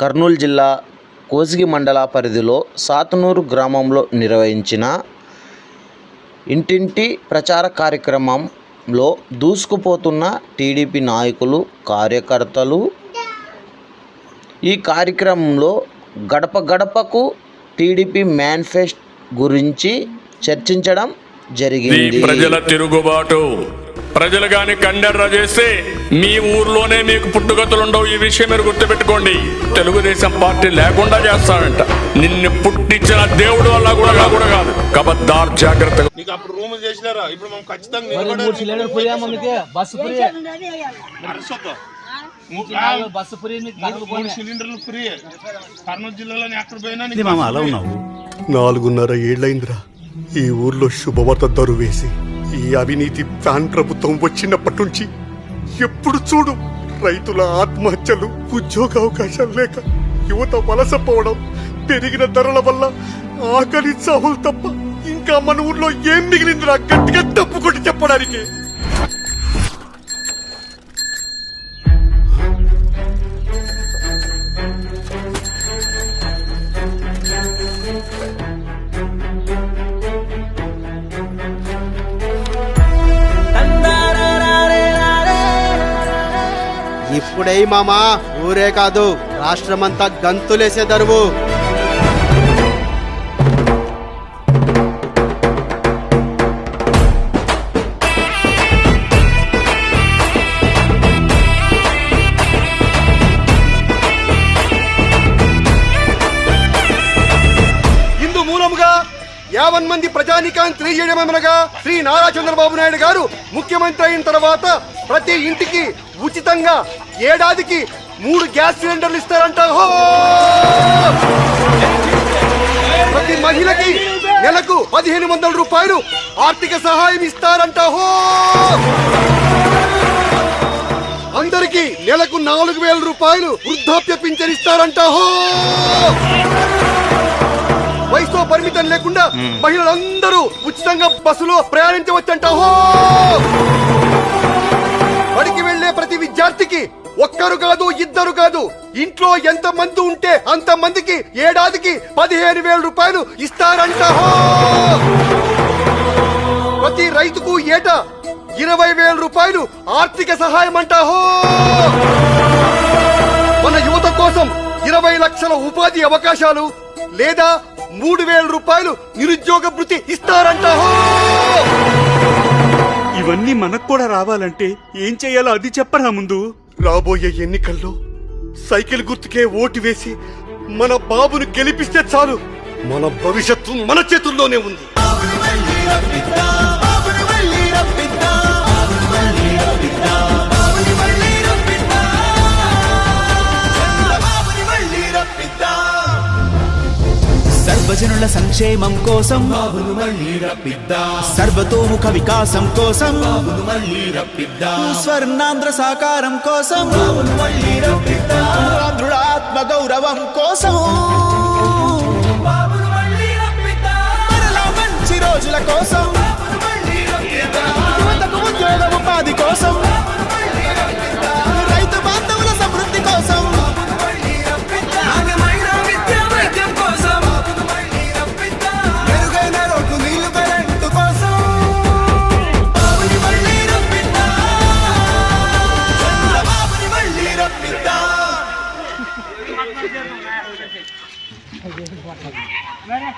కర్నూలు జిల్లా కోసిగి మండల పరిధిలో సాతునూరు గ్రామంలో నిర్వహించిన ఇంటింటి ప్రచార కార్యక్రమంలో దూసుకుపోతున్న టీడీపీ నాయకులు కార్యకర్తలు ఈ కార్యక్రమంలో గడప గడపకు టీడీపీ మేనిఫెస్ట్ గురించి చర్చించడం జరిగింది. ప్రజల తిరుగుబాటు. ప్రజలు గాని కండెర్ర చేస్తే మీ ఊర్లోనే మీకు పుట్టుగతులు ఉండవు ఈ విషయం మీరు గుర్తుపెట్టుకోండి. తెలుగుదేశం పార్టీ లేకుండా చేస్తాడంట. నిన్ను పుట్టించిన దేవుడు వల్ల కూడా కూడా కాదు. కబద్దార్ నీకు అప్పుడు రూమ్ చేసినారా? ఇప్పుడు మనం ఖచ్చితంగా బస్సు ఫ్రీ. మూడు- సిలిండర్లు ఫ్రీ కర్నూలు జిల్లాలో ఎక్కడ పోయినా అలా ఉన్నావు. నాలుగున్నర ఏళ్ళైందిరా ఈ ఊర్లో శుభవార్త దరువేసి. ఈ అవినీతి ఫ్యాన్ ప్రభుత్వం వచ్చినప్పటి నుంచి ఎప్పుడు చూడు రైతుల ఆత్మహత్యలు ఉద్యోగ అవకాశాలు లేక యువత వలసపోవడం పెరిగిన ధరల వల్ల ఆకలి చావులు తప్ప ఇంకా మన ఊర్లో ఏం మిగిలిందిరా? గట్టిగా తప్పు కొట్టి చెప్పడానికి. ఇప్పుడే మామా ఊరే కాదు రాష్ట్రమంతా గంతులేసే దరువు. యావన్ మంది ప్రజానికాన్ని తెలియజేయడమనగా శ్రీ నారా చంద్రబాబు నాయుడు గారు ముఖ్యమంత్రి అయిన తర్వాత ప్రతి ఇంటికి ఉచితంగా ఏడాదికి మూడు గ్యాస్ సిలిండర్లు ఇస్తారంట. ప్రతి మహిళకి నెలకు పదిహేను వందల రూపాయలు ఆర్థిక సహాయం ఇస్తారంట. హో! అందరికి నెలకు నాలుగు వేల రూపాయలు వృద్ధాప్య పింఛన్ ఇస్తారంట. హో పరిమితం లేకుండా మహిళలందరూ ఉచితంగా బస్సులో ప్రయాణించవచ్చంట హో బడికి వెళ్ళే ప్రతి విద్యార్థికి ఒక్కరు కాదు ఇద్దరు కాదు ఇంట్లో ఎంత మంది ఉంటే అంత మందికి ఏడాదికి పదిహేను వేల రూపాయలు ఇస్తారంట ప్రతి రైతుకు ఏటా ఇరవై వేల రూపాయలు ఆర్థిక సహాయం అంట మన యువత కోసం ఇరవై లక్షల ఉపాధి అవకాశాలు లేదా మూడు వేల రూపాయలు నిరుద్యోగ భృతి ఇస్తారంట! ఇవన్నీ మనకు కూడా రావాలంటే ఏం చెయ్యాలో అది చెప్పరా ముందు. రాబోయే ఎన్నికల్లో సైకిల్ గుర్తుకే ఓటు వేసి మన బాబును గెలిపిస్తే చాలు. మన భవిష్యత్తు మన చేతుల్లోనే ఉంది. సర్వజనుల సంక్షేమం కోసం సర్వతోముఖ వికాసం కోసం స్వర్ణాంధ్ర సాకారం కోసం ఆంధ్రుల ఆత్మ గౌరవం కోసం બરાબર